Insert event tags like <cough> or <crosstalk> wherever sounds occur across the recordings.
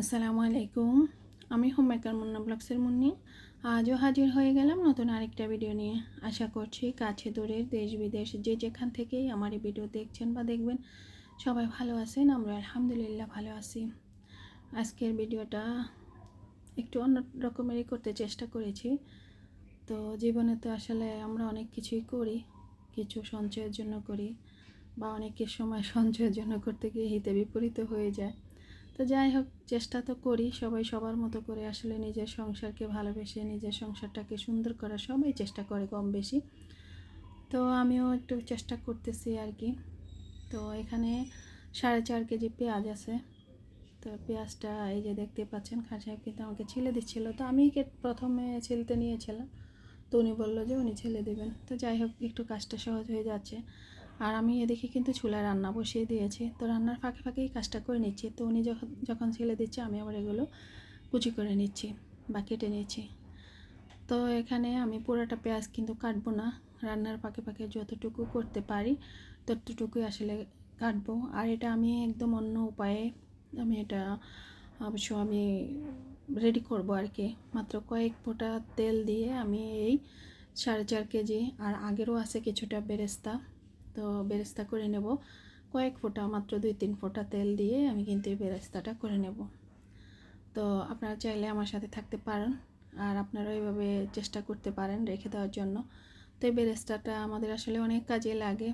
আসসালামু আলাইকুম। আমি হোম মেকার মুন্না ব্লগসের মুন্নি। আজও হাজির হয়ে গেলাম নতুন আরেকটা ভিডিও নিয়ে। আশা করছি কাছে দূরের দেশ বিদেশ, যে যেখান থেকেই আমার এই ভিডিও দেখছেন বা দেখবেন, সবাই ভালো আছেন, আমরা আলহামদুলিল্লাহ ভালো আছি। আজকের ভিডিওটা একটু অন্য রকমেরই করতে চেষ্টা করেছি। তো জীবনে তো আসলে আমরা অনেক কিছুই করি, কিছু সঞ্চয়ের জন্য করি, বা অনেকের সময় সঞ্চয়ের জন্য করতে গিয়ে হিতে বিপরীত হয়ে যায়। তো যাই হোক, চেষ্টা তো করি সবাই সবার মতো করে আসলে নিজের সংসারকে ভালোবেসে নিজের সংসারটাকে সুন্দর করার সবাই চেষ্টা করে কম বেশি। তো আমিও একটু চেষ্টা করতেছি আর কি। তো এখানে সাড়ে চার কেজি পেঁয়াজ আছে। তো পেঁয়াজটা এই যে দেখতে পাচ্ছেন, খান সাহেব কিন্তু আমাকে ছেলে দিচ্ছিল। তো আমি প্রথমে ছিলতে নিয়েছিলাম। তো উনি বলল যে উনি ছেলে দেবেন। তো যাই হোক, একটু কাজটা সহজ হয়ে যাচ্ছে। আর আমি এদিকে কিন্তু চুলায় রান্না বসিয়ে দিয়েছি। তো রান্নার ফাঁকে ফাঁকেই কাজটা করে নিচ্ছি। তো উনি যখন যখন ছেলে দিচ্ছে, আমি আবার এগুলো কুচি করে নিচ্ছি বা কেটে নিচ্ছি। তো এখানে আমি পুরোটা পেঁয়াজ কিন্তু কাটবো না। রান্নার ফাঁকে ফাঁকে যতটুকু করতে পারি, ততটুকুই আসলে কাটবো। আর এটা আমি একদম অন্য উপায়ে আমি এটা অবশ্য আমি রেডি করব আর কি। মাত্র কয়েক ফোঁটা তেল দিয়ে আমি এই সাড়ে চার কেজি, আর আগেরও আছে কিছুটা বেরেস্তা তো বেরেস্তা করে নেব। কয়েক ফোঁটা, মাত্র দুই তিন ফোঁটা তেল দিয়ে আমি কিন্তু এই বেরেস্তাটা করে নেব। তো আপনারা চাইলে আমার সাথে থাকতে পারেন আর আপনারা এইভাবে চেষ্টা করতে পারেন রেখে দেওয়ার জন্য। তো এই বেরেস্তাটা আমাদের আসলে অনেক কাজে লাগে।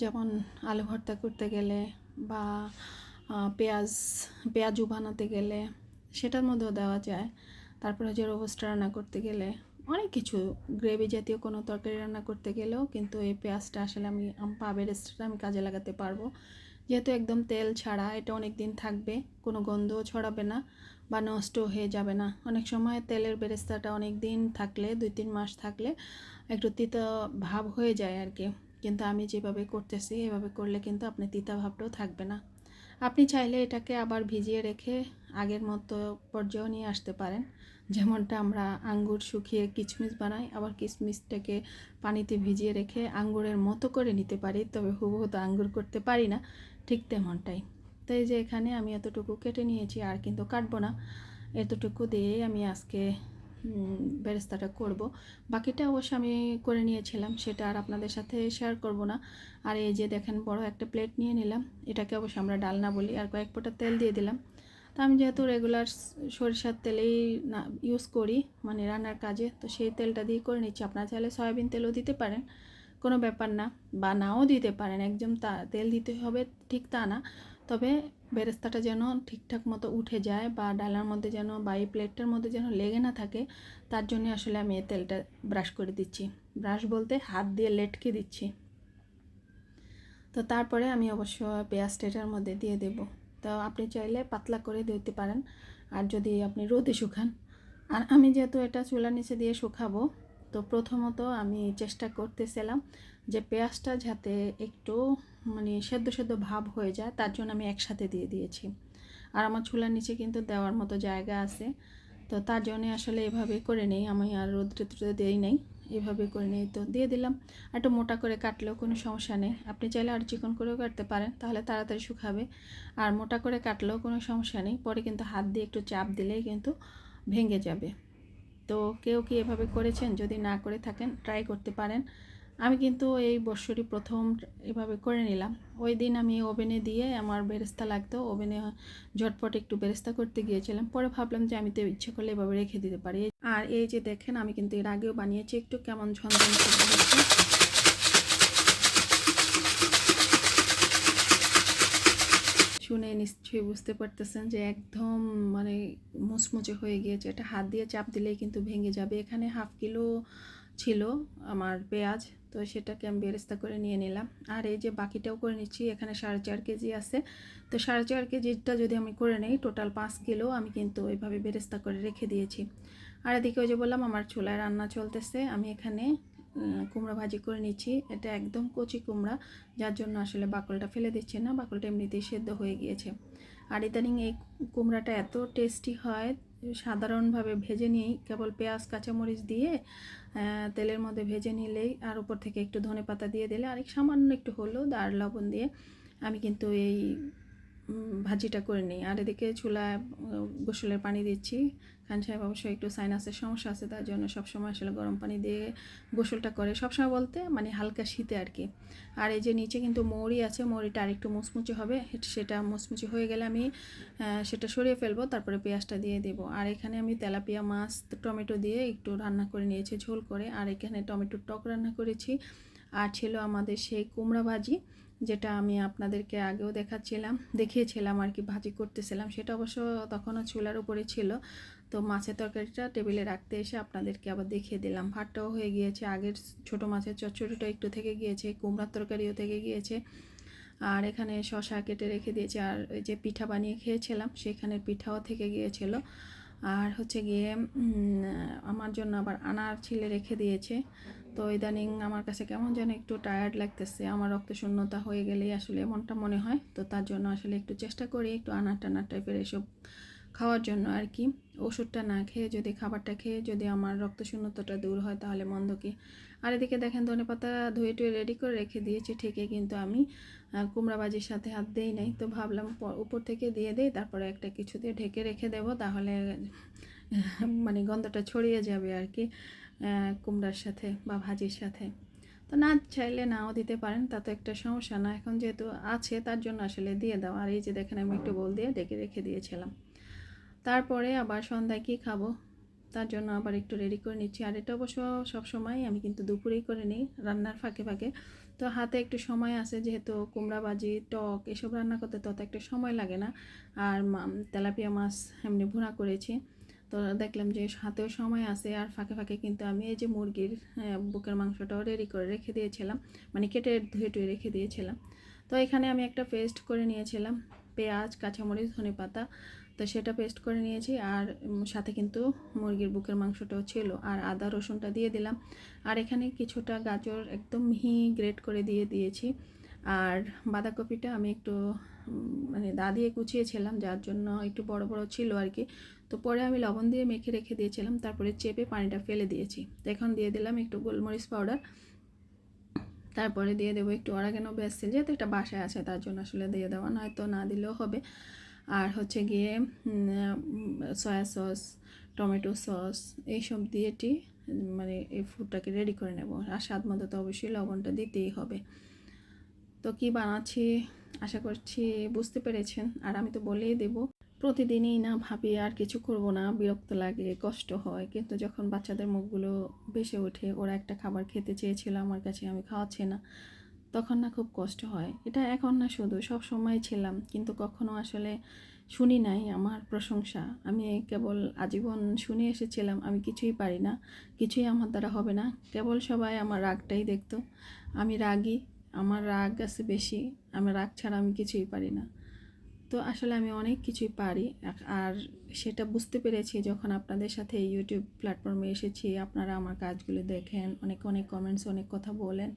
যেমন আলু ভর্তা করতে গেলে বা পেঁয়াজ পেঁয়াজু বানাতে গেলে সেটার মধ্যেও দেওয়া যায়। তারপরে যে রোবস্ট রান্না করতে গেলে অনেক কিছু। গ্রেভি জাতীয় কোনো তরকারি রান্না করতে গেলেও কিন্তু এই পেঁয়াজটা আসলে আমি, আম- পা বেরেস্তাটা আমি কাজে লাগাতে পারব। যেহেতু একদম তেল ছাড়া এটা অনেক দিন থাকবে, কোনো গন্ধও ছড়াবে না বা নষ্ট হয়ে যাবে না। অনেক সময় তেলের বেরেস্তাটা অনেক দিন থাকলে, দুই তিন মাস থাকলে একটু তিতা ভাব হয়ে যায় আর কি। কিন্তু আমি যেভাবে করতেছি, এভাবে করলে কিন্তু আপনি তিতা ভাবটাও থাকবে না। আপনি চাইলে এটাকে আবার ভিজিয়ে রেখে আগের মতো পর্যায়েও নিয়ে আসতে পারেন। যেমনটা আমরা আঙ্গুর শুকিয়ে কিচমিচ বানাই, আবার কিচমিচটাকে পানিতে ভিজিয়ে রেখে আঙ্গুরের মতো করে নিতে পারি, তবে হুবহু তো আঙ্গুর করতে পারি না, ঠিক তেমনটাই। তো এই যে এখানে আমি এতটুকু কেটে নিয়েছি, আর কিন্তু কাটবো না। এতটুকু দিয়েই আমি আজকে বেরেস্তাটা করব। বাকিটা অবশ্য আমি করে নিয়েছিলাম, সেটা আর আপনাদের সাথে শেয়ার করব না। আর এই যে দেখেন, বড় একটা প্লেট নিয়ে নিলাম। এটাকে অবশ্য আমরা ডালনা বলি, আর কয়েক ফোঁটা তেল দিয়ে দিলাম। তো আমি যেহেতু রেগুলার সরিষার তেলেই না ইউজ করি মানে রান্নার কাজে, তো সেই তেলটা দিয়ে করে নিচ্ছি। আপনারা চাইলে সয়াবিন তেলও দিতে পারেন, কোনো ব্যাপার না, বা নাও দিতে পারেন, একদম তা, তেল দিতে হবে ঠিক তা না, তবে বেরেস্তাটা যেন ঠিকঠাক মতো উঠে যায়, বা ডালার মধ্যে যেন, বা এই প্লেটটার মধ্যে যেন লেগে না থাকে, তার জন্য আসলে আমি এই তেলটা ব্রাশ করে দিচ্ছি। ব্রাশ বলতে হাত দিয়ে লেটকে দিচ্ছি। তো তারপরে আমি অবশ্য পেঁয়াজটা এটার মধ্যে দিয়ে দেব। তো আপনি চাইলে পাতলা করে দিতে পারেন। আর যদি আপনি রোদে শুকান, আর আমি যেহেতু এটা চুলার নিচে দিয়ে শুকাবো, তো প্রথমত আমি চেষ্টা করতেছিলাম যে পেঁয়াজটা যাতে একটু মানে সেদ্ধ সেদ্ধ ভাব হয়ে যায়, তার জন্য আমি একসাথে দিয়ে দিয়েছি। আর আমার চুলার নিচে কিন্তু দেওয়ার মতো জায়গা আছে, তো তার জন্যে আসলে এভাবে করে নেই। আমি আর রোদ্রে দিই নেই। এভাবে করে নিয়ে তো দিয়ে দিলাম। আর একটু মোটা করে কাটলেও কোনো সমস্যা নেই। আপনি চাইলে আর চিকন করেও কাটতে পারেন, তাহলে তাড়াতাড়ি শুকাবে। আর মোটা করে কাটলেও কোনো সমস্যা নেই, পরে কিন্তু হাত দিয়ে একটু চাপ দিলেই কিন্তু ভেঙে যাবে। তো কেউ কি এভাবে করেছেন? যদি না করে থাকেন ট্রাই করতে পারেন। আমি কিন্তু এই বৎসরই প্রথম এভাবে করে নিলাম। ওই দিন আমি ওভেনে দিয়ে আমার বেরেস্তা লাগতো। ওভেনে ঝটপট একটু বেরেস্তা করতে গিয়েছিলাম। পরে ভাবলাম যে আমি তো ইচ্ছে করলে এভাবে রেখে দিতে পারি। আর এই যে দেখেন, আমি কিন্তু এর আগেও বানিয়েছি। একটু কেমন ঝনঝন শুনে নিশ্চয়ই বুঝতে পারতেছেন যে একদম মানে মুচমুচে হয়ে গিয়েছে। এটা হাত দিয়ে চাপ দিলেই কিন্তু ভেঙে যাবে। এখানে হাফ কিলো ছিল আমার পেঁয়াজ। তো সেটাকে আমি বেরেস্তা করে নিয়ে নিলাম। আর এই যে বাকিটাও করে নিচ্ছি, এখানে সাড়ে চার কেজি আছে। তো সাড়ে চার কেজিটা যদি আমি করে নিই টোটাল পাঁচ কিলো আমি কিন্তু ওইভাবে বেরেস্তা করে রেখে দিয়েছি। আর এদিকে ওই যে বললাম, আমার চুলায় রান্না চলতেছে। আমি এখানে কুমড়া ভাজি করে নিচ্ছি। এটা একদম কচি কুমড়া, যার জন্য আসলে বাকলটা ফেলে দিচ্ছে না। বাকলটা এমনিতেই সেদ্ধ হয়ে গিয়েছে। আর ইদানিং এই কুমড়াটা এত টেস্টি হয় সাধারণভাবে ভেজে নিই কেবল পেঁয়াজ, কাঁচামরিচ দিয়ে তেলের মধ্যে ভেজে নিলেই আর উপর থেকে একটু ধনে পাতা দিয়ে দিলে আরেক সামান্য একটু হলুদ আর লবণ দিয়ে আমি কিন্তু এই ভাজিটা করে নিই। আর এদিকে চুলা গোসলের পানি দিচ্ছি। খান সাহেব অবশ্যই একটু সাইনাসের সমস্যা আছে, তার জন্য সবসময় আসলে গরম পানি দিয়ে গোসলটা করে। সবসময় বলতে মানে হালকা শীতে আর কি। আর এই যে নিচে কিন্তু মৌরি আছে, মৌরিটা আরেকটু মুচমুচে হবে। সেটা মুচমুচে হয়ে গেলে আমি সেটা সরিয়ে ফেলব, তারপরে পেঁয়াজটা দিয়ে দেবো। আর এখানে আমি তেলাপিয়া মাছ, টমেটো দিয়ে একটু রান্না করে নিয়েছি, ঝোল করে। আর এখানে টমেটোর টক রান্না করেছি। আর ছিল আমাদের সেই কুমড়া ভাজি, যেটা আমি আপনাদেরকে আগেও দেখাচ্ছিলাম, দেখিয়েছিলাম আর কি, ভাজি করতেছিলাম। সেটা অবশ্য তখনও চুলার উপরে ছিল। তো মাছের তরকারিটা টেবিলে রাখতে এসে আপনাদেরকে আবার দেখিয়ে দিলাম। ভাতটাও হয়ে গিয়েছে। আগের ছোট মাছের চচ্চড়িটা একটু থেকে গিয়েছে, কুমড়ার তরকারিও থেকে গিয়েছে। আর এখানে শশা কেটে রেখে দিয়েছে। আর ওই যে পিঠা বানিয়ে খেয়েছিলাম, সেখানের পিঠাও থেকে গিয়েছিল। আর হচ্ছে গিয়ে আমার জন্য আবার আনার ছিলে রেখে দিয়েছে। তো ইদানিং আমার কাছে কেমন যেন একটু টায়ার্ড লাগতেছে। আমার রক্ত শূন্যতা হয়ে গেলেই আসলে এমনটা মনে হয়। তো তার জন্য আসলে একটু চেষ্টা করি একটু আনার টানার টাইপের এসব খাওয়ার জন্য আর কি। ওষুধটা না খেয়ে যদি খাবারটা খেয়ে যদি আমার রক্ত শূন্যতাটা দূর হয় তাহলে মন্দ কি? আর এদিকে দেখেন ধনে পাতা ধুয়ে টুয়ে রেডি করে রেখে দিয়েছি ঠিকই কিন্তু আমি আহ, কুমড়া ভাজির সাথে হাত দেই নাই। তো ভাবলাম উপর থেকে দিয়ে দেই তারপরে একটা কিছু দিয়ে ঢেকে রেখে দেবো তাহলে <laughs> মানে গন্ধটা ছড়িয়ে যাবে আর কি কুমড়ার সাথে বা ভাজির সাথে। তো না চাইলে নাও দিতে পারেন তাতে একটা সমস্যা না। এখন যেহেতু আছে তার জন্য আসলে দিয়ে দাও। আর এই যে দেখেন আমি একটু বল দিয়ে ডেকে রেখে দিয়েছিলাম। তারপরে আবার সন্ধ্যায় কী খাব? তার জন্য আবার একটু রেডি করে নিচ্ছি। আর এটা অবশ্য সবসময় আমি কিন্তু দুপুরেই করে নিই, রান্নার ফাঁকে ফাঁকে। তো হাতে একটু সময় আছে, যেহেতু কুমড়া ভাজি, টক এসব রান্না করতে তত একটা সময় লাগে না। আর তেলাপিয়া মাছ এমনি ভুনা করেছি। তো দেখলাম যে হাতেও সময় আছে, আর ফাঁকে ফাঁকে কিন্তু আমি এই যে মুরগির বুকের মাংসটাও রেডি করে রেখে দিয়েছিলাম। মানে কেটে ধুয়ে টুয়ে রেখে দিয়েছিলাম। তো এখানে আমি একটা পেস্ট করে নিয়েছিলাম। পেঁয়াজ, কাঁচামরিচ ধনে পাতা তো সেটা পেস্ট করে নিয়েছি। আর সাথে কিন্তু মুরগির বুকের মাংসটাও ছিল। আর আদা, রসুনটা দিয়ে দিলাম। আর এখানে কিছুটা গাজর একদম মিহি গ্রেট করে দিয়ে দিয়েছি। আর বাঁধাকপিটা আমি একটু মানে দা দিয়ে কুচিয়েছিলাম, যার জন্য একটু বড় বড় ছিল আর কি। তো পরে আমি লবণ দিয়ে মেখে রেখে দিয়েছিলাম। তারপরে চেপে পানিটা ফেলে দিয়েছি। এখন দিয়ে দিলাম একটু গোলমরিচ পাউডার তারপরে দিয়ে দেবো একটু অরাগেনো বেসিল যেহেতু একটা বাসায় আছে, তার জন্য আসলে দিয়ে দেওয়া নয়তো না দিলেও হবে। আর হচ্ছে গিয়ে সয়া সস টমেটো সস এইসব দিয়েটি মানে এই ফুডটাকে রেডি করে নেব। আর স্বাদ মতো তো অবশ্যই লবণটা দিতেই হবে। তো কি বানাচ্ছি? আশা করছি বুঝতে পেরেছেন। আর আমি তো বলেই দেব প্রতিদিনই না ভাবি আর কিছু করব না, বিরক্ত লাগে, কষ্ট হয়। কিন্তু যখন বাচ্চাদের মুখগুলো ভেসে ওঠে, ওরা একটা খাবার খেতে চেয়েছিল আমার কাছে, আমি খাওয়াচ্ছি না, তখন না খুব কষ্ট হয়। এটা এখন না শুধু, সব সময় ছিলাম, কিন্তু কখনো আসলে শুনি নাই আমার প্রশংসা। আমি কেবল আজীবন শুনে এসেছিলাম, আমি কিছুই পারি না, কিছুই আমার দ্বারা হবে না। কেবল সবাই আমার রাগটাই দেখতো। আমি রাগী, আমার রাগ আছে বেশি, আমি রাগ ছাড়া আমি কিছুই পারি না। তো আসলে আমি অনেক কিছুই পারি। আর সেটা বুঝতে পেরেছি যখন আপনাদের সাথে ইউটিউব প্ল্যাটফর্মে এসেছি, আপনারা আমার কাজগুলো দেখেন, অনেক অনেক কমেন্টস অনেক কথা বলেন,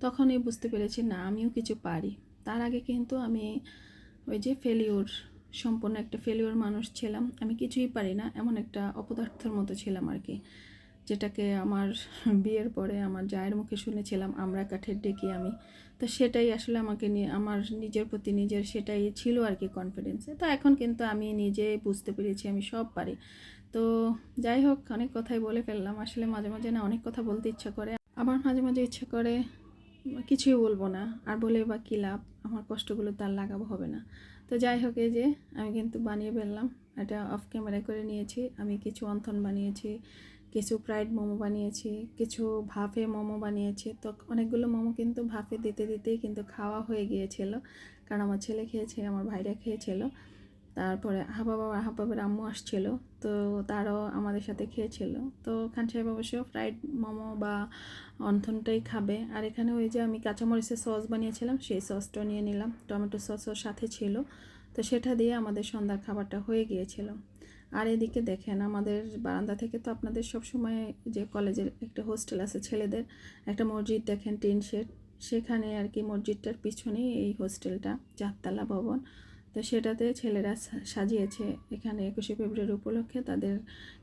তখনই বুঝতে পেরেছি, না, আমিও কিছু পারি। তার আগে কিন্তু আমি ওই যে ফেলিওর সম্পূর্ণ একটা ফেলিওর মানুষ ছিলাম। আমি কিছুই পারি না, এমন একটা অপদার্থের মতো ছিলাম আর কি। যেটাকে আমার বিয়ের পরে আমার জায়ের মুখে শুনেছিলাম, আমরা কাঠের ডেকে আমি। তো সেটাই আসলে আমাকে নিয়ে আমার নিজের প্রতি নিজের সেটাই ছিল আর কি কনফিডেন্সে তো এখন কিন্তু আমি নিজে বুঝতে পেরেছি, আমি সব পারি। তো যাই হোক, অনেক কথাই বলে ফেললাম। আসলে মাঝে মাঝে না অনেক কথা বলতে ইচ্ছা করে। আবার মাঝে মাঝে ইচ্ছা করে কিছুই বলব না। আর বলে বা কী লাভ? আমার কষ্টগুলো তার লাগাবো হবে না। তো যাই হোক, এই যে আমি কিন্তু বানিয়ে ফেললাম। এটা অফ ক্যামেরা করে নিয়েছি। আমি কিছু অন্থন বানিয়েছি। কিছু ফ্রাইড মোমো বানিয়েছি, কিছু ভাফে মোমো বানিয়েছি। তো অনেকগুলো মোমো কিন্তু ভাফে দিতে দিতেই কিন্তু খাওয়া হয়ে গিয়েছিল। কারণ আমার ছেলে খেয়েছে, আমার ভাইরা খেয়েছিল। তারপরে হাবাব হাবাবের আম্মু আসছিল, তো তারাও আমাদের সাথে খেয়েছিল। তো খান সাহেব অবশ্য ফ্রাইড মোমো বা অন্থনটাই খাবে। আর এখানে ওই যে আমি কাঁচামরিচের সস বানিয়েছিলাম, সেই সসটা নিয়ে নিলাম। টমেটো সসও সাথে ছিল। তো সেটা দিয়ে আমাদের সন্ধ্যার খাবারটা হয়ে গিয়েছিল। আর এদিকে দেখেন আমাদের বারান্দা থেকে তো আপনাদের সব সময় যে কলেজের একটা হোস্টেল আছে ছেলেদের, একটা মসজিদ দেখেন টিন শেড, সেখানে আর কি মসজিদটার পিছনেই এই হোস্টেলটা, চারতলা ভবন। তো সেটাতে ছেলেরা সাজিয়েছে। এখানে একুশে ফেব্রুয়ারি উপলক্ষে তাদের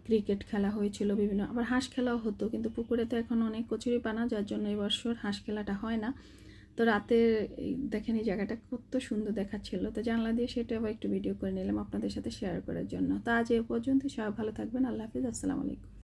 ক্রিকেট খেলা হয়েছিল বিভিন্ন, আবার হাঁস খেলাও হতো, কিন্তু পুকুরে তো এখন অনেক কচুরি পানা যার জন্য এবছর হাঁস খেলাটা হয় না। তো রাতে দেখেন এই জায়গাটা কত সুন্দর দেখাচ্ছিল। তো জানলা দিয়ে সেটা আবার একটু ভিডিও করে নিলাম আপনাদের সাথে শেয়ার করার জন্য। তো আজ এ পর্যন্ত সবাই ভালো থাকবেন, আল্লাহ হাফিজ, আসসালামু আলাইকুম।